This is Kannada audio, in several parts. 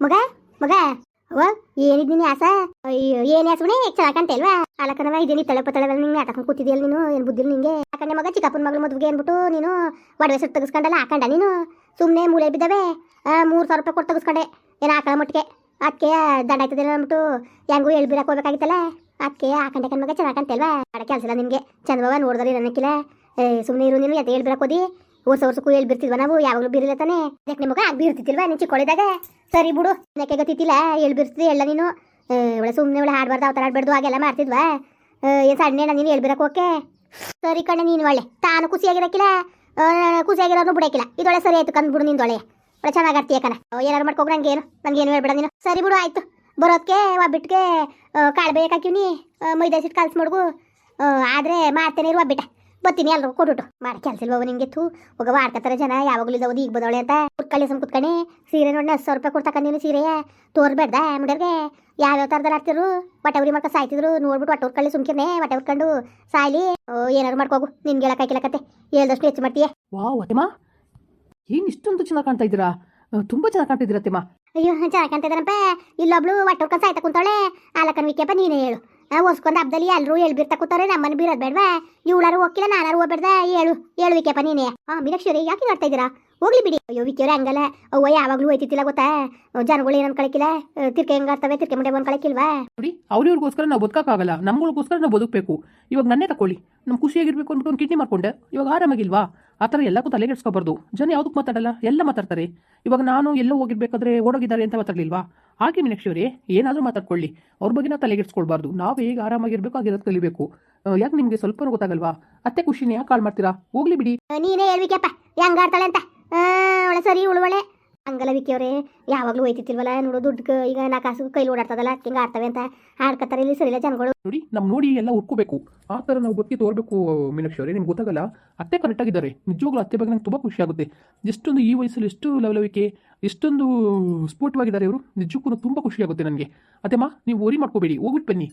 ಮಗ ಮಗ ಅವ ಏನಿದ್ದೀನಿ ಆಸ? ಅಯ್ಯೋ, ಏನ್ ಆಸವಣೆ ಚೆನ್ನಾಗ್ ಕಾಣ್ತಾ ಇಲ್ವಾ? ಅಲಕನವ ಇದೇನಿ, ತಳಪ ತಳವ ನಿಂಗೆ ಆಟಕೊಂಡು ಕೂತಿದ್ಯಲ್ಲ ನೀನು? ಏನ್ ಬುದ್ಧಿಲ್ ನಿಂಗೆ? ಯಾಕಂದ್ರೆ ಮಗ, ಚಿಕ್ಕಪ್ಪನ ಮಗಳ ಮದುವೆಗೆ ಅನ್ಬಿಟ್ಟು ನೀನು ಒಡವೆ ಸುಟ್ಟು ತೆಗೆಸ್ಕೊಂಡಲ್ಲ ಹಾಕೊಂಡ ನೀನು? ಸುಮ್ಮನೆ ಮೂಳೆ ಬಿದ್ದವೆ? ಮೂರ್ ಸಾವಿರ ರೂಪಾಯಿ ಕೊಟ್ಟು ತೆಗೆಸ್ಕೊಂಡೆ. ಏನ ಆಕಳ ಮಟ್ಟಿಗೆ? ಅದಕ್ಕೆ ದಂಡ ಆಯ್ತದಿಲ್ಲ ಅಂದ್ಬಿಟ್ಟು ಹೆಂಗೂ ಎಳ್ಬಿರಕ್ ಹೋಗ್ಬೇಕಾಗಿತ್ತಲ್ಲ? ಅದಕ್ಕೆ ಹಾಕೊಂಡೆ ಕಣ್ಮಗ ಚೆನ್ನಾಗ್ ಕಾಣ್ತಾ ಇಲ್ವಾ? ಅಡ ಕೆಲಸ ನಿಮಗೆ ಚಂದ್ರವ ನೋಡಿದ್ರೆ ನನಕ್ಕಿಲ್ಲ ಸುಮ್ಮನೆ ಇರು ನೀನು ಎತ್ತೆ ಹೇಳ್ಬಿರಕ್ ಹೋದಿ. ವರ್ಷ ವರ್ಷಕ್ಕೂ ಬಿರ್ತಿದ್ವ ನಾವು? ಯಾವಾಗಲೂ ಬೀರಿಲ್ಲ ತಾನೆ. ಯಾಕೆ ನಿಮಗೆ ಆಗ ಬೀರ್ತಿತ್ತಿಲ್ವಾ ನೀನು ಕೊಳೆದಾಗ ಸರಿ ಬಿಡು. ಯಾಕೆ ಗೊತ್ತಿತ್ತಿಲ್ಲ ಹೇಳ್ಬಿರ್ತಿದ್ವಿ ಎಲ್ಲ ನೀನು. ಒಳ್ಳೆ ಸುಮ್ಮನೆ ಒಳ್ಳೆ ಹಾಡ್ಬಾರ್ದು ಅವತಾರ ಆಡ್ಬಾರ್ದು ಹಾಗೆಲ್ಲ ಮಾಡ್ತಿದ್ವಾ? ಏನು ಸಣ್ಣ ನೀನು ಹೇಳ್ಬಿರಕ್ ಓಕೆ ಸರಿ ಕಣ್ಣ ನೀನು ಒಳ್ಳೆ. ತಾನು ಖುಷಿಯಾಗಿರಕ್ಕಿಲ್ಲ ಖುಷಿಯಾಗಿರೋನು ಬಿಡಕ್ಕಿಲ್ಲ ಇದೊಳ್ಳೆ ಸರಿ ಆಯ್ತು ಕಂದ್ಬಿಡು ನಿಂದು ಒಳ್ಳೆ ಒಳ್ಳೆ ಚೆನ್ನಾಗಿ ಆಡ್ತೀಯ ಕಣ. ಏನಾರು ಮಾಡ್ಕೋಗಿ ನಂಗೇನು. ನಂಗೇನು ಹೇಳ್ಬೇಡ ನೀನು. ಸರಿ ಬಿಡು, ಆಯ್ತು. ಬರೋದಕ್ಕೆ ಒಬ್ಬಿಟ್ಟಿಗೆ ಕಾಳು ಬೇಕಾಕಿವ್ನಿ ಮೈದಾ ಸಿಟ್ಟು ಕಲ್ಸಿ ಮಡ್ಗು. ಆದರೆ ಮಾಡ್ತೇನೆ ಇರುವ ಬಿಟ್ಟ. ಬತ್ತೀನಿ ಎಲ್ರು ಕೊಟ್ಟು ಮಾಡಿ ಕೆಲಸ ಇಲ್ವ ನಿಂಗೆ ಥೂ. ಹೋಗ ಮಾಡ್ಕತ್ತಾರೆ ಜನ ಯಾವಾಗಲೂ ಇದಾವದು ಈಗ ಬದಳೆ ಅಂತ ಕುತ್ಕೊಳ್ಳಿ ಸುಮ್ ಕುತ್ಕಣಿ ಸೀರೆ ನೋಡಿ ಹತ್ತು ಸಾವಿರ ರೂಪಾಯಿ ಕೊಡ್ತಕ್ಕ ನೀನು ಸೀರೆ. ತೋರ್ಬೇಡ್ದ ಮುಡಿಯರ್ಗೆ ಯಾವ್ಯಾವ ಥರದಲ್ಲಿ ಆಡ್ತಿರು ಬಟವ್ರಿ ಉರಿ ಮಾಡ್ಕೊಂಡು ಸಾಯ್ತಿದ್ರು. ನೋಡ್ಬಿಟ್ಟು ಒಟ್ಟು ಉರ್ಕೊಳ್ಳಿ ಸುಮ್ಕಿರ್ನೆ ಬಟ್ಟೆ ಉರ್ಕೊಂಡು ಸಾಯ್ಲಿ. ಓ, ಏನಾರು ಮಾಡ್ಕೋಗು ನಿನ್ಗೆ ಹೇಳಕ್ಕಾಗಿಲ್ಲಕತ್ತೆ ಹೇಳ್ದಷ್ಟು ಹೆಚ್ಚು ಮಾಡ್ತೀಯ. ವಾ ಅತ್ತೆಮ್ಮ. ಏನು ಇಷ್ಟೊಂದು ಚೆನ್ನಾಗಿ ಕಾಣ್ತಾ ಇದ್ದೀರಾ? ತುಂಬಾ ಚೆನ್ನಾಗಿ ಅತ್ತೆಮ್ಮ. ಅಯ್ಯೋ ಚೆನ್ನಾಗಿ ಕಾಣ್ತಿದ್ದಾರಪ್ಪ ಇಲ್ಲೊಬ್ಳು ಒಟ್ಟ ಉರ್ಕೊಂಡು ಸಾಯ್ತಾ ಕುಂತಾಳೆ ಆಲಕನ್ ವಿಕೆಪ್ಪ ನೀನೇ ಹೇಳು. ಒಸ್ಕೊಂಡ್ ಹಬ್ಬದಲ್ಲಿ ಎಲ್ಲರೂ ಹೇಳ್ಬಿರ್ತಾ ಕೂತಾರೆ ನಮ್ಮನ್ನ ಬೀರೋದು ಬೇಡ್ವಾ? ಇವಳಾರು ಹೋಗಿಲ್ಲ ನಾನಾರು ಹೋಗ್ಬೇಡ್ದ? ಹೇಳು ಹೇಳುವಿಕೆಪ್ಪ ನೀನೆ. ಹಾ ಮೀನಾಕ್ಷರಿ ಯಾಕೆ ಮಾಡ್ತಾ ಇದ್ದೀರಾ? ಹೋಗ್ಲಿ ಬಿಡಿ. ಅಯ್ಯೋ, ವಿಕ್ಯವ್ರೆ, ಹಂಗಲ್ಲ. ಅವ್ವ ಯಾವಾಗ್ಲೂ ಹೋಯ್ತಿತ್ತಿಲ್ಲ ಗೊತ್ತಾ? ಜನಗಳು ಏನನ್ ಕಳಕಿಲ್ಲ? ತಿರ್ಕೆ ಹೆಂಗಾರ್ತವೆ ತಿರ್ಕೆ ಮುಂಡೆ ಬಂದ್ ಕಳಕಿಲ್ವಾ? ನೋಡಿ ಅವ್ರಿವ್ರಿಗೋಸ್ಕರ ನಾವು ಬದುಕಕ್ಕಾಗಲ್ಲ. ನಮ್ಗಳಿಗೋಸ್ಕರ ನಾವು ಬದುಕಬೇಕು. ಇವಾಗ ನನ್ನೇ ತಕೊಳ್ಳಿ. ನಮ್ ಖುಷಿಯಾಗಿರ್ಬೇಕು ಅಂದ್ಬಿಟ್ಟು ಒಂದು ಕಿಡ್ನಿ ಮಾಡ್ಕೊಂಡೆ. ಇವಾಗ ಆರಾಮಾಗಿಲ್ವಾ? ಆ ಥರ ಎಲ್ಲಕ್ಕೂ ತಲೆಗೆಡ್ಸ್ಕೊಬಾರ್ದು ಜನ ಯಾವ್ದಕ್ಕೆ ಮಾತಾಡಲ್ಲ? ಎಲ್ಲ ಮಾತಾಡ್ತಾರೆ. ಇವಾಗ ನಾನು ಎಲ್ಲೋ ಹೋಗಿರ್ಬೇಕಾದ್ರೆ ಓಡೋಗಿದ್ದಾರೆ ಅಂತ ಮಾತಾಡ್ಲಿಲ್ವಾ? ಹಾಗೆ ಮೀನಾಕ್ಷಿ ಏನಾದರೂ ಮಾತಾಡ್ಕೊಳ್ಳಿ ಅವ್ರ ಬಗ್ಗೆ ನಾವು ತಲೆಗೆಡ್ಸ್ಕೊಳ್ಬಾರ್ದು. ನಾವು ಹೇಗೆ ಆರಾಮಾಗಿರ್ಬೇಕು ಆಗಿರೋದು ಕಲಿಬೇಕು. ಯಾಕೆ ನಿಮಗೆ ಸ್ವಲ್ಪ ಗೊತ್ತಾಗಲ್ವಾ? ಅತ್ತೆ ಖುಷಿನ ಯಾಕೆ ಕಾಲ್ ಮಾಡ್ತೀರಾ? ಹೋಗ್ಲಿ ಬಿಡಿ. ನೀನೇ ಹೇಳ್ಬೇಕಪ್ಪ ಹೆಂಗಾಡ್ತಾಳೆ ಅಂತ ಆ, ಒಳ್ಳೆ ಸರಿ ಉಳುವಳೆ. ಹಂಗಲ್ಲ ವಿಕಿಯವ್ರೆ ಯಾವಾಗ್ಲೂ ಒಯ್ತಿತ್ತಿಲ್ವಲ್ಲ ನೋಡು ದುಡ್ಡು ಈಗ ನಾ ಕಾಸು ಕೈಲಿ ಓಡಾಡ್ತದಲ್ಲ ಹಿಂಗ ಆಡ್ತವೆ ಅಂತ ಆಡ್ಕತ್ತಾರೆ ಇಲ್ಲಿ ಸರಿಲ್ಲ ಜನಗಳು. ನೋಡಿ ನಮ್ ನೋಡಿ ಎಲ್ಲ ಉರ್ಕೋಬೇಕು ಆ ಥರ ನಾವು ಗೊತ್ತಿ ತೋರ್ಬೇಕು ಮೀನಾಕ್ಷಿ ಅವರೇ ನಿಮ್ಗೆ ಗೊತ್ತಾಗಲ್ಲ? ಅತ್ತೆ ಕರೆಕ್ಟ್ ಆಗಿದ್ದಾರೆ. ನಿಜವಾಗ್ಲೂ ಅತ್ತೆ ಬಗ್ಗೆ ನಂಗೆ ತುಂಬ ಖುಷಿ ಆಗುತ್ತೆ. ಎಷ್ಟೊಂದು ಈ ವಯಸ್ಸಲ್ಲಿ ಎಷ್ಟು ಲವಲವಿಕೆ ಎಷ್ಟೊಂದು ಸ್ಫೋಟವಾಗಿದ್ದಾರೆ ಇವರು ನಿಜಕ್ಕೂ ತುಂಬ ಖುಷಿ ಆಗುತ್ತೆ ನನಗೆ. ಅತ್ತೆಮ್ಮ ನೀವು ಓರಿ ಮಾಡ್ಕೋಬೇಡಿ ಹೋಗ್ಬಿಟ್ಟು ಬನ್ನಿ.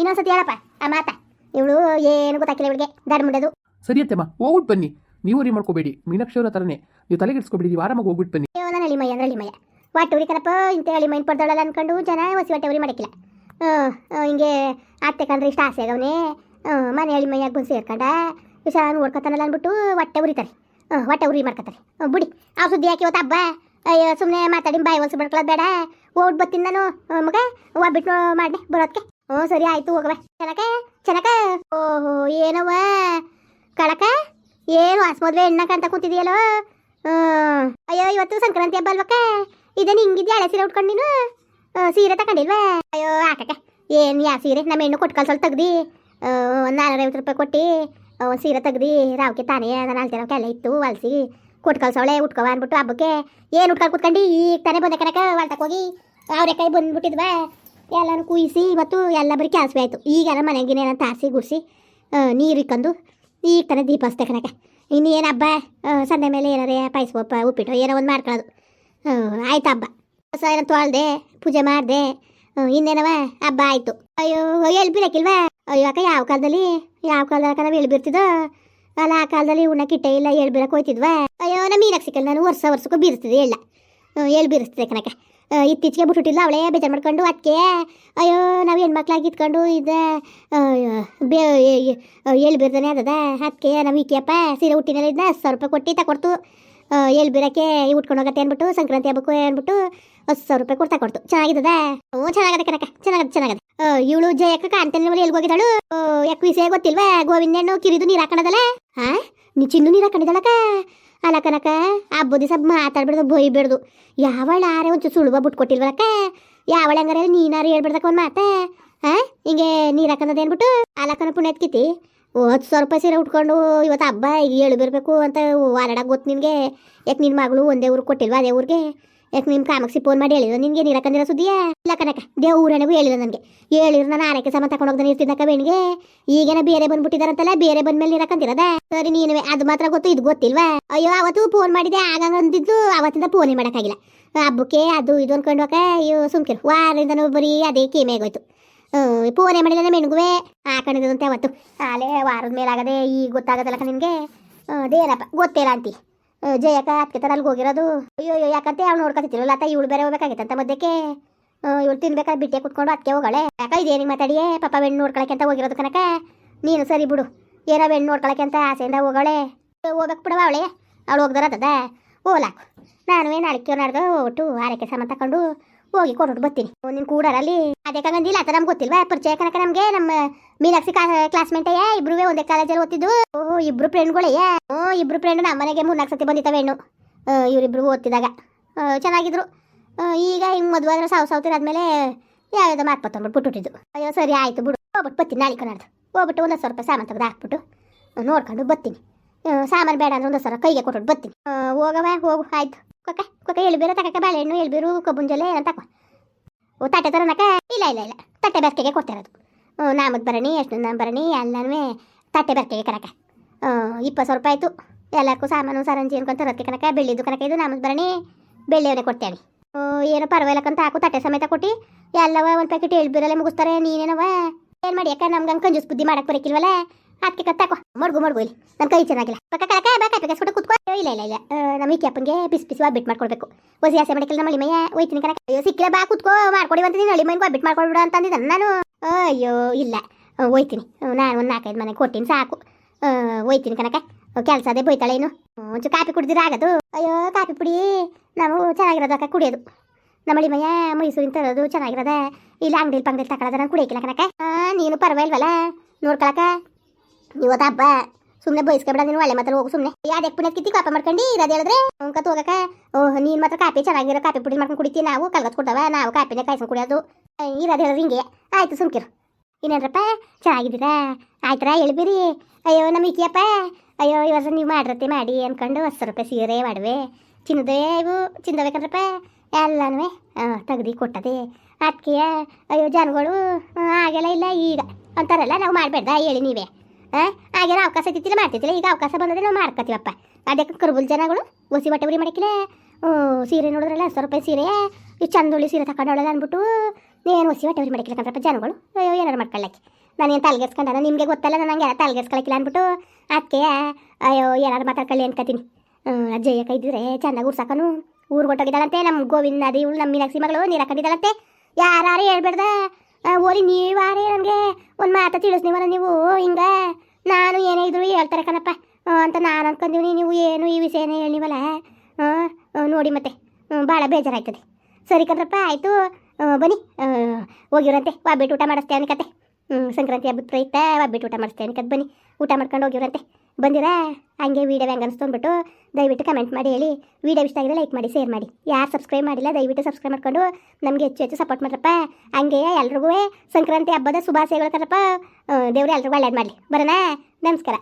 ಇನ್ನೊಂದ್ಸತಿ ಹೇಳಪ್ಪ ಆ ಮಾತಾ. ಇವಳು ಏನು ಗೊತ್ತಾಗಿಲ್ಲ ಇವಳಿಗೆ ದಡ್ ಮುಂಡೆದು. ಸರಿ ಅತ್ತೆಮ್ಮ ಹೋಗ್ಬಿಟ್ಟು ಬನ್ನಿ. ನೀವು ರೀ ಮಾಡ್ಕೋಬೇಡಿ. ಮೀನಾಕ್ಷಿ ಅವರ ತರನೇ ನೀವು ತಲೆಗೆಡ್ಸ್ಕೊಬೇಡಿ ನೀವು ಆರಾಮಾಗಿ ಹೋಗ್ಬಿಟ್ಟು ಬನ್ನಿ. ನಾನು ಅಂದ್ರೆ ಅಳಿಮಯ್ಯ ವಾಟ್ ಉರಿ ಕಣಪ್ಪ, ಇಂಥ ಅಳಿಮೈನ್ ಪಡ್ದವಳಲ್ಲ ಅನ್ಕೊಂಡು ಜನ ಹೊಸಿ ಹೊಟ್ಟೆ ಉರಿ ಮಾಡಕ್ಕಿಲ್ಲ. ಹಿಂಗೆ ಅತ್ತೆ ಕಂಡ್ರೆ ಇಷ್ಟ ಆಸೆ ಆಗವನೇ. ಮನೆ ಅಳಿಮಯ್ಯಾಗ ಬಂದು ಸೇರ್ಕೊಂಡ ವಿಷ ಓಡ್ಕೊತಾನಲ್ಲ ಅಂದ್ಬಿಟ್ಟು ಹೊಟ್ಟೆ ಉರಿತಾರೆ. ಹ್ಞೂ ಹೊಟ್ಟೆ ಉರಿ ಮಾಡ್ಕೊತಾರೆ. ಬಿಡಿ. ಆ ಸುದ್ದಿ ಯಾಕೆ ಇವತ್ತು ಹಬ್ಬ. ಅಯ್ಯೋ ಸುಮ್ಮನೆ ಮಾತಾಡಿ, ಬಾಯಿ ಹೊಲಸು ಬಿಡ್ಕೊಳ್ಳೋದು ಬೇಡ. ಓಡ್ ಬರ್ತೀನಿ ನಾನು ಮಗ. ಒಬ್ಬಿಟ್ಟು ಮಾಡಿ ಬರೋದಕ್ಕೆ ಹ್ಞೂ ಸರಿ, ಆಯ್ತು ಹೋಗವೆ ಚೆನ್ನಕ ಚೆನ್ನಕ ಓಹೋ ಏನವ ಕಳಕ? ಏನು ಹೊಸ ಮದ್ವೆ ಹೆಣ್ಣಕ್ಕಂತ ಕೂತಿದೆಯಲ್ಲೋ. ಅಯ್ಯೋ, ಇವತ್ತು ಸಂಕ್ರಾಂತಿ ಹಬ್ಬ ಅಲ್ವಕ್ಕ? ಇದೇನು ಹಿಂಗಿದ್ಯಾ ಹಳೆ ಸೀರೆ ಉಟ್ಕೊಂಡು ನೀನು? ಸೀರೆ ತಗೊಂಡಿಲ್ವಾ? ಅಯ್ಯೋ ಹಾಕಕ್ಕ ಏನು ಯಾ ಸೀರೆ? ನಮ್ಮ ಹೆಣ್ಣು ಕೊಟ್ಟು ತೆಗ್ದಿ ತೆಗ್ದು. ಒಂದು ಐವತ್ತು ರೂಪಾಯಿ ಕೊಟ್ಟು ಒಂದು ಸೀರೆ ತೆಗ್ದು. ರಾವ್ಕೆ ತಾನೇ ನಾನು ಅಲ್ತಿರೋಕೆ ಎಲ್ಲ ಇತ್ತು ಹೊಲ್ಸಿ ಕೊಟ್ಕಲ್ ಕಳ್ಸವಳೆ ಉಟ್ಕವ ಅಂದ್ಬಿಟ್ಟು ಹಬ್ಬಕ್ಕೆ. ಏನು ಉಟ್ಕೊಂಡು ಕುತ್ಕೊಂಡು? ಈಗ ತಾನೇ ಬಂದ ಕನಕ ಹೊಲ್ತಕ್ಕೆ ಹೋಗಿ. ಅವ್ರೆಕಾಯಿ ಬಂದ್ಬಿಟ್ಟಿದ್ವ? ಎಲ್ಲನೂ ಕುಯ್ಸಿ, ಇವತ್ತು ಎಲ್ಲ ಬರೀ ಕೆಲಸವೇ ಆಯಿತು. ಈಗ ಮನೆಗಿನ ಮನೆಗಿನೇನ ತಾರಿಸಿ ಗುಡಿಸಿ ನೀರು ಇಕ್ಕೊಂಡು ಈಗ ತಾನೇ ದೀಪ ಹಚ್ತೆ ಕನಕ ಇನ್ನೇನು ಹಬ್ಬ? ಸಂಡೆ ಮೇಲೆ ಏನಾರೇ ಪಾಯಸ ಒಪ್ಪ ಉಪ್ಪಿಟ್ಟು ಏನೋ ಒಂದು ಮಾಡ್ಕೊಳ್ಳೋದು. ಆಯ್ತು ಹಬ್ಬ. ಹೊಸ ಏನೋ ತೊಳ್ದೆ ಪೂಜೆ ಮಾಡಿದೆ ಇನ್ನೇನವ? ಹಬ್ಬ ಆಯಿತು. ಅಯ್ಯೋ ಎಳ್ಬಿರಕ್ಕಿಲ್ವಾ ಅಯ್ಯೋ ಅಕ್ಕ ಯಾವ ಕಾಲದಲ್ಲಿ? ಯಾವ ಕಾಲದಲ್ಲಿ ನಾವು ಎಳ್ಬಿರ್ತಿದ್ದೋ ಅಲ್ಲ ಆ ಕಾಲದಲ್ಲಿ ಉಣ್ಣಕ್ಕಿಟ್ಟೆ ಇಲ್ಲ ಎಳ್ಬಿರಕ್ಕೆ ಹೋಯ್ತಿದ್ವಾ? ಅಯ್ಯೋ ನಮ್ಮ ಮೀನಕ್ಕೆ ಸಿಕ್ಕಲ್ಲ ನಾನು ವರ್ಷ ವರ್ಷಕ್ಕೂ ಬೀರಿಸ್ತಿದ್ದೆ ಎಲ್ಲ ಎಲ್ಲಿ ಬೀರಿಸ್ತಿದ್ದೆ ಕನಕ ಆ, ಇತ್ತೀಚೆಗೆ ಬಿಟ್ಬಿಟ್ಟಿಲ್ಲ ಅವಳೇ ಬೇಜಾರು ಮಾಡ್ಕೊಂಡು ಅದಕ್ಕೆ ಅಯ್ಯೋ, ನಾವು ಹೆಣ್ಮಕ್ಳಾಗಿ ಇದ್ಕೊಂಡು ಇದು ಬೇ ಬೀರ್ದಾನೆ ಅದದ ಅದಕ್ಕೆ ನಾವು ಇಕ್ಕಿಯಪ್ಪ ಸೀರೆ ಹುಟ್ಟಿನಲ್ಲಿ ಇದ್ದ ಸಾವಿರ ರೂಪಾಯಿ ಕೊಟ್ಟು ಎಳ್ ಬೀರಕ್ಕೆ ಉಟ್ಕೊಂಡು ಹೋಗತ್ತೆ ಅಂದ್ಬಿಟ್ಟು, ಸಂಕ್ರಾಂತಿ ಹಬ್ಬಕ್ಕೂ ಅಂದ್ಬಿಟ್ಟು ಹತ್ತು ಸಾವಿರ ರೂಪಾಯಿ ಕೊಡ್ತಾ ಕೊಡ್ತು. ಚೆನ್ನಾಗಿದ್ದದ? ಓ, ಚೆನ್ನಾಗದ ಕನಕ ಚೆನ್ನಾಗದ ಚೆನ್ನಾಗದ. ಇವಳು ಜಯಕ್ಕ ಕಾಣ್ತಾನೆ ಎಲ್ಲಿ ಹೋಗಿದ್ದಾಳು? ಯಾಕೆ ವಿಷಯ ಗೊತ್ತಿಲ್ವಾ? ಗೋವಿಂದ ಕಿರಿದು ನೀರು ಹಾಕೊಂಡದಲ್ಲ ಹಾ ನೀ ಚಿನ್ನು ನೀರು ಹಾಕೊಂಡಿದ್ದಳಕ್ಕ? ಅಲ್ಲ ಕನಕ ಹಬ್ಬದ ದಿವಸ ಮಾತಾಡ್ಬಿಡ್ದು ಬೈಬಿಡ್ದು ಯಾವಳ ಆರೆ ಒಂಚೂರು ಸುಳುವ ಬಿಟ್ಕೊಟ್ಟಿಲ್ವಲಕ್ಕ ಯಾವಳ ಹಂಗಾರೆ ನೀನಾರು ಹೇಳ್ಬಿಡ್ದಕ್ಕ ಒಂದು ಮಾತ? ಹಾ ಹಿಂಗೆ ನೀರು ಹಾಕೊಂಡದ ಏನ್ಬಿಟ್ಟು ಅಲಕ್ಕನ ಪುಣ್ಯತ್ಕಿತಿ ಹತ್ತು ಸಾವಿರ ರೂಪಾಯಿ ಸೀರೆ ಉಟ್ಕೊಂಡು ಇವತ್ತು ಹಬ್ಬ, ಈಗ ಹೇಳಿಬಿರ್ಬೇಕು ಬರಬೇಕು ಅಂತ ವಾರಾಡಕ್ಕೆ ಗೊತ್ತು ನಿನಗೆ. ಯಾಕೆ ನಿನ್ನ ಮಗಳು ಒಂದೇ ಊರಿಗೆ ಕೊಟ್ಟಿಲ್ವಾ ಅದೇ ಊರಿಗೆ? ಯಾಕೆ ನಿಮ್ಮ ಕಾಮಕ್ಸಿ ಫೋನ್ ಮಾಡಿ ಹೇಳಿದ್ರು? ನಿನ್ಗೆ ನೀರು ಹಾಕಂದಿರೋ ಸುದ್ದಿಯಾ? ಇಲ್ಲ ಕನಕ ದೇವ್ರನಿಗೂ ಹೇಳಿಲ್ಲ ನನಗೆ. ಹೇಳಿದ್ರು ನಾನು ಆರೈಕೆ ಸಮ ತಗೊಂಡು ಹೋಗ್ದಾನೆ ಇರ್ತಿದ್ದಕ್ಕ ಬೇಣಿಗೆ. ಈಗೇನ ಬೇರೆ ಬಂದ್ಬಿಟ್ಟಿದಾರಂತಲ್ಲ, ಬೇರೆ ಬಂದ್ಮೇಲೆ ಮೇಲೆ ಹಾಕಂದಿರದ ಸರಿ ನೀನು ಅದು ಮಾತ್ರ ಗೊತ್ತು, ಇದು ಗೊತ್ತಿಲ್ವಾ? ಅಯ್ಯೋ, ಅವತ್ತು ಫೋನ್ ಮಾಡಿದೆ ಆಗ ಅಂದಿದ್ದು ಅವತ್ತಿಂದ ಫೋನೇ ಮಾಡೋಕ್ಕಾಗಿಲ್ಲ. ಹಬ್ಬಕ್ಕೆ ಅದು ಇದು ಅನ್ಕೊಂಡು ಹೋಗ ಅಯ್ಯೋ, ಸುಮ್ಕಿರು. ವಾರದಿಂದ ಬರೀ ಅದೇ ಕೀಮೆ ಆಗೋಯ್ತು. ಫೋನೇ ಮಾಡಿಲ್ಲ ಮೆಣಗುವೆ ಆ ಅವತ್ತು. ಆಲೇ ವಾರದ ಮೇಲಾಗದೆ, ಈಗ ಗೊತ್ತಾಗದಲ್ಲಕ್ಕ ನಿನಗೆ? ಅದೇನಪ್ಪ ಗೊತ್ತಿಲ್ಲ ಅಂತಿ. ಜಯಕ್ಕ ಅದಕ್ಕೆ ತರ ಅಲ್ಲಿಗೆ ಹೋಗಿರೋದು? ಅಯ್ಯೋ ಅಯ್ಯೋ, ಯಾಕಂತೆ ಅವ್ನು ನೋಡ್ಕೊತಿತ್ತಿರಲ್ಲ ಅತ್ತ? ಇವಳು ಬೇರೆ ಹೋಗ್ಬೇಕಾಗಿತ್ತಂತ ಮಧ್ಯಕ್ಕೆ. ಇವಳು ತಿನ್ಬೇಕಾದ್ರೆ ಬಿಟ್ಟೆ ಕುತ್ಕೊಂಡು ಅದಕ್ಕೆ ಹೋಗಳೆ. ಯಾಕ ಇದೇನಿಗೆ ಮಾತಾಡಿಯೇ? ಪಾಪ ಬೆಣ್ಣು ನೋಡ್ಕೊಳಕ್ಕೆ ಅಂತ ಹೋಗಿರೋದು ಕನಕ. ನೀನು ಸರಿ ಬಿಡು. ಏನೋ ಬೆಣ್ಣು ನೋಡ್ಕೊಳಕ್ಕೆ ಅಂತ ಆಸೆಯಿಂದ ಹೋಗಳೆ. ಹೋಗ್ಬೇಕು ಬಿಡವ ಅವಳೆ. ಅವಳು ಹೋಗ್ದಾರತ್ತದ ಹೋಗ್ಲಾಕು ನಾನು ಏನು ಅಡಿಕೆ ನಾಡ್ದು ಹೋಗ್ಬಿಟ್ಟು ಆರೈಕೆ ಸಾಮಾನು ತಕೊಂಡು ಹೋಗಿ ಕೊಟ್ಟು ಬರ್ತೀನಿ. ನಿನ್ ಕೂಡರಲ್ಲಿ ಅದೇ ಕಂಗಂದಿಲ್ಲ ಅಂತ ನಮ್ಗೆ ಗೊತ್ತಿಲ್ವಾ? ಪರಿಚಯ ಕನಕ ನಮಗೆ ನಮ್ಮ ಮೀನಾಕ್ಷಿ ಕ್ಲಾಸ್ಮೇಟೇ ಇಬ್ರು ಒಂದೇ ಕಾಲೇಜಲ್ಲಿ ಓದ್ತಿದ್ದು. ಓಹೋ ಇಬ್ರು ಫ್ರೆಂಡ್ಗಳೇ ಓ ಇಬ್ರು ಫ್ರೆಂಡ್ ನಮ್ಮ ಮನೆಗೆ ಮೂರ್ನಾಲ್ಕು ಸತಿ ಬಂದಿತ್ತವೆ ಹೆಣ್ಣು. ಇವರಿಬ್ರು ಓದ್ತಿದ್ದಾಗ. ಆ, ಚೆನ್ನಾಗಿದ್ರು. ಈಗ ಹಿಂಗೆ ಮದುವೆ ಆದ್ರೆ ಸಾವು ಸಾವ್ತಿರ ಆದ್ಮೇಲೆ ಯಾವ್ಯಾವ್ದೋ ಮಾತು ಪತ್ತೊಂಬ ಬಿಟ್ಟುಬಿಟ್ಟಿದ್ದು. ಅಯ್ಯೋ ಸರಿ ಆಯ್ತು ಬಿಡು. ಹೋಗ್ಬಿಟ್ಟು ಬರ್ತೀನಿ ನಾಳೆ ಕನ್ನಡ ಹೋಗ್ಬಿಟ್ಟು ಒಂದು ಸಾವಿರ ರೂಪಾಯಿ ಸಾಮಾನು ತೆಗೆದು ಹಾಕ್ಬಿಟ್ಟು ನೋಡ್ಕೊಂಡು ಬರ್ತೀನಿ. ಸಾಮಾನು ಬೇಡ ಅಂದ್ರೆ ಒಂದು ಸಾವಿರ ಕೈಗೆ ಕೊಟ್ಬಿಟ್ಟು ಬರ್ತೀನಿ. ಹೋಗವ ಹೋಗು ಆಯ್ತು. ಕೊಕ್ಕ ಕೊಕ್ಕ ಎಳ್ಬೀರು ತಗಕ್ಕೆ ಬಾಳೆಹಣ್ಣು ಎಳ್ಬೀರು ಕಬ್ಬುನ್ ಅಂತ ತಕೋ ಓ, ತಟ್ಟೆ ತರೋನಕ ಇಲ್ಲ ಇಲ್ಲ ಇಲ್ಲ. ತಟ್ಟೆ ಬೆರ್ಕೆಗೆ ಕೊಡ್ತಿರೋದು. ನಾಮದ್ ಬರಣಿ ಎಷ್ಟು ನಮ್ಮ ಬರಣಿ, ಎಲ್ಲನೂ ತಟ್ಟೆ ಬೆಸ್ಕೆಗೆ ಕನಕ ಇಪ್ಪತ್ತು ಸಾವಿರ ರೂಪಾಯಿ ಆಯಿತು. ಎಲ್ಲಕ್ಕೂ ಸಾಮಾನು, ಸರಂಜಿ ಅನ್ಕೊಂತ ತರೋದಕ್ಕೆ ಕನಕ ಬೆಳ್ಳಿದು ಕನಕ ಇದು ನಾಮದ್ ಬರಣಿ. ಬೆಳ್ಳಿಯವರೇ ಕೊಡ್ತೇವೆ ಏನೋ ಪರವಾಗಿಲ್ಲಕ್ಕಂತ ಹಾಕು, ತಟ್ಟೆ ಸಮೇತ ಕೊಟ್ಟು. ಎಲ್ಲವ ಒಂದು ಪ್ಯಾಕೆಟ್ ಎಳ್ಬೀರಲ್ಲೇ ಮುಗಿಸ್ತಾರೆ ನೀನೇನವ ಏನು ಮಾಡಿ ಯಾಕೆ ನಮ್ಗೆ ಹಂಗೆ ಕಂಜೂಸ್ ಬುದ್ಧಿ ಮಾಡಕ್ಕೆ ಬರಕಿಲ್ವಲ್ಲ? ಅದಕ್ಕೆ ಕತ್ತಾಕೋ ಮಡ್ಗು ಮಡ್ಗು ಇಲ್ಲಿ. ನನ್ನ ಕೈ ಚೆನ್ನಾಗಿಲ್ಲ. ಪಕ್ಕ ಕಲಕ ಬಾ ಕಾಪಿ ಕಸ್ಬಿಟ್ಟು ಕುತ್ಕೋ. ಇಲ್ಲ ಇಲ್ಲ ಇಲ್ಲ. ನಮ್ಮ ಈ ಅಪ್ಪಂಗೆ ಬಿಸಿ ಬಿಸಿ ಬಿಟ್ ಮಾಡ್ಕೊಡ್ಬೇಕು. ಒಸಿ ಆಸೆ ಮಾಡಿಕಲ್ ನಮ್ಮ ಮೈಯ ಹೋಯ್ತೀನಿ ಕಣಕ ಅಯ್ಯೋ, ಸಿಕ್ಕಿಲ್ಲ, ಬಾ, ಕುತ್ಕೋ. ಮಾಡ್ಕೊಡಿ ಅಂತ ನೀನು ಅಳಿಮಯ್ಯಗೆ ಬಿಟ್ ಮಾಡ್ಕೊಡ್ಬಿಡ ಅಂತಂದಿದ್ದ ನಾನು. ಅಯ್ಯೋ, ಇಲ್ಲ. ಒಯ್ತೀನಿ ನಾನು ಒಂದು ನಾಲ್ಕೈದು ಮನೆ ಕೊಟ್ಟಿನಿ ಸಾಕು. ಹೋಯ್ತೀನಿ ಕನಕ ಕೆಲಸ ಅದೇ ಬೈತಾಳೆ ಏನು ಒಂಚೂರು ಕಾಫಿ ಕುಡ್ದಿರ ಆಗೋದು. ಅಯ್ಯೋ, ಕಾಫಿ ಪುಡಿ. ನಾವು ಚೆನ್ನಾಗಿರೋದಕ್ಕ ಕುಡಿಯೋದು. ನಮ್ಮ ಅಳಿಮಯ್ಯ ಮೈಸೂರಿನ ತರೋದು ಚೆನ್ನಾಗಿರೋದ. ಇಲ್ಲ ಅಂಗಡಿಲಿ ಪಂಗಡಿ ತಗೊಳ್ಳೋದ ನಾನು ಕುಡಿಯಕ್ಕಿಲ್ಲ ಕಣಕ ನೀನು ಪರವಾಗಿಲ್ವಲ್ಲ? ನೋಡ್ಕೊಳಕ ಇವತ್ತು ಹಬ್ಬ. ಸುಮ್ಮನೆ ಬಯಸ್ಕೊಬೇಡ ನೀನು ಒಳ್ಳೆ ಮಾತ್ರ ಹೋಗು ಸುಮ್ಮನೆ ಯಾವ್ದಕ್ಕೆ ಪುಣ್ಯ ಕಿತ್ತಿ ಕಾಪ ಮಾಡ್ಕೊಂಡು, ಇರೋದು ಹೇಳಿದ್ರೆ ಕತ್ ಹೋಗಕ ನೀನು ಮಾತ್ರ ಕಾಪಿ ಚೆನ್ನಾಗಿರೋ ಕಾಪಿ ಪುಡಿ ಮಾಡ್ಕೊಂಡು ಕುಡಿತೀವಿ ನಾವು ಕಲ್ಗತ್ ಕೊಡ್ತಾವ ನಾವು ಕಾಪಿನೇ ಕಾಯ್ಸ್ಕೊಂಡು ಕುಡಿಯೋದು. ಇರೋದು ಹೇಳಿದ್ರೆ ಹಿಂಗೆ. ಆಯ್ತು, ಸುಮ್ಕಿರು. ಇನ್ನೇನ್ರಪ್ಪ? ಚೆನ್ನಾಗಿದ್ದೀರಾ? ಆಯ್ತರ ಹೇಳ್ಬಿರಿ ಅಯ್ಯೋ, ನಮ್ಮ ಇಕ್ಕಿಯಪ್ಪ. ಅಯ್ಯೋ ಇವತ್ತು ನೀವು ಮಾಡಿರತ್ತೆ, ಮಾಡಿ ಅನ್ಕೊಂಡು ಹತ್ತು ರೂಪಾಯಿ ಸೀರೆ ಮಾಡುವೆ. ಚಿನ್ನದೇ ಇವು ಚಿನ್ನಬೇಕಂದ್ರಪ್ಪ ಎಲ್ಲನೂ ತೆಗ್ದು ಕೊಟ್ಟದೆ. ಅದಕ್ಕೆ ಅಯ್ಯೋ ಜನಗಳು ಆಗೆಲ್ಲ ಇಲ್ಲ, ಈಗ. ಅಂತಾರಲ್ಲ, ನಾವು ಮಾಡಬೇಡ್ದ ಹೇಳಿ ನೀವೇ. ಹಾಗೇನೋ ಅವಕಾಶ ಇದ್ದಿಲ್ಲ ಮಾಡ್ತಿದ್ದಿಲ್ಲ. ಈಗ ಅವಕಾಶ ಬಂದರೆ ನಾವು ಮಾಡ್ಕೊತೀವಪ್ಪ ಅದಕ್ಕೆ ಕರ್ಬುಲ್ ಜನಗಳು, ಒಸಿ ಬಟ್ಟೆ ಉರಿ ಮಾಡಕ್ಕಿಲ್ಲ ಸೀರೆ ನೋಡಿದ್ರಲ್ಲ, ಹತ್ತು ರೂಪಾಯಿ ಸೀರೆ, ಈ ಚಂದೊಳ್ಳಿ ಸೀರೆ ತಕೊಂಡೊಳಲ್ಲ ಅಂದ್ಬಿಟ್ಟು ಏನು ಒಸಿ ಹೊಟ್ಟೆ ಉರಿ ಮಾಡಕ್ಕಿಲ್ಲ ಜನಗಳು. ಅಯ್ಯೋ, ಏನಾರು ಮಾಡ್ಕೊಳ್ಳಕ್ಕೆ ನಾನೇನು ತಲೆಗೆಸ್ಕೊಂಡ ನಿಮಗೆ ಗೊತ್ತಲ್ಲ ನನಗೆ ಯಾರು ತಲೆಗೆಸ್ಕೊಳಕ್ಕಿಲ್ಲ ಅಂದ್ಬಿಟ್ಟು ಅದಕ್ಕೆ ಅಯ್ಯೋ ಏನಾರು ಮಾತಾಡ್ಕೊಳ್ಳಿ ಅನ್ಕೋತೀನಿ ಅಜ್ಜಯ್ಯ ಕೈದಿದ್ರೆ ಚೆನ್ನಾಗಿ ಉರ್ಸಾಕನು. ಊರು ಹೊಟ್ಟೋಗಿದ್ದಾಳಂತೆ ನಮ್ಮ ಗೋವಿಂದ ನದಿ ಇವಳು ನಮ್ಮ ಮೀನಾಕ್ಷಿ ಮಗಳು ನೀರು ಹಾಕೊಂಡಿದ್ದಾಳಂತೆ ಯಾರು ಹೇಳ್ಬೇಡ್ದ? ಓಲಿ ನೀವಾರೇ ನನಗೆ ಒಂದು ಮಾತು ತಿಳಿಸ್ನೀವಲ್ಲ ನೀವು, ಹಿಂಗೆ. ನಾನು ಏನೇ ಇದ್ರು ಹೇಳ್ತಾರೆ ಕಣಪ್ಪ. ಅಂತ ನಾನು ಅನ್ಕೊಂಡೀವಿ ನೀವು ಏನು ಈ ವಿಷಯನೇ ಹೇಳಿವಲ್ಲ. ನೋಡಿ ಮತ್ತೆ. ಭಾಳ ಬೇಜಾರಾಯ್ತದೆ. ಸರಿ ಕಣ್ರಪ್ಪ ಆಯಿತು. ಬನ್ನಿ. ಹೋಗಿರಂತೆ ವಾಬಿಟ್ಟು ಊಟ ಮಾಡಿಸ್ತೇವೆ ಕತೆ ಹ್ಞೂ ಸಂಕ್ರಾಂತಿ ಹಬ್ಬದ ಪ್ರಯುಕ್ತ ವಾಬಿಟ್ಟು ಊಟ ಮಾಡಿಸ್ತೇವೆ ಕತೆ ಬನ್ನಿ. ಊಟ ಮಾಡ್ಕೊಂಡು ಹೋಗಿವ್ರಂತೆ. ಬಂದಿರಾ ಹಂಗೆ ವೀಡಿಯೋ ಹೆಂಗೆ ಅನಿಸ್ತು ದಯವಿಟ್ಟು ಕಮೆಂಟ್ ಮಾಡಿ ಹೇಳಿ. ವೀಡಿಯೋ ಇಷ್ಟ ಆಗಿದೆ ಲೈಕ್ ಮಾಡಿ ಶೇರ್ ಮಾಡಿ. ಯಾರು ಸಬ್ಸ್ಕ್ರೈಬ್ ಮಾಡಿಲ್ಲ, ದಯವಿಟ್ಟು ಸಬ್ಸ್ಕ್ರೈಬ್ ಮಾಡ್ಕೊಂಡು ನಮಗೆ ಹೆಚ್ಚು ಹೆಚ್ಚು ಸಪೋರ್ಟ್ ಮಾಡ್ರಪ್ಪ. ಹಂಗೆ ಎಲ್ರಿಗೂ ಸಂಕ್ರಾಂತಿ ಹಬ್ಬದ ಶುಭಾಶಯಗಳು ಕರಪ್ಪ ದೇವ್ರು ಎಲ್ರಿಗೂ ಒಳ್ಳೇದು ಮಾಡಲಿ. ಬರೋಣ? ನಮಸ್ಕಾರ.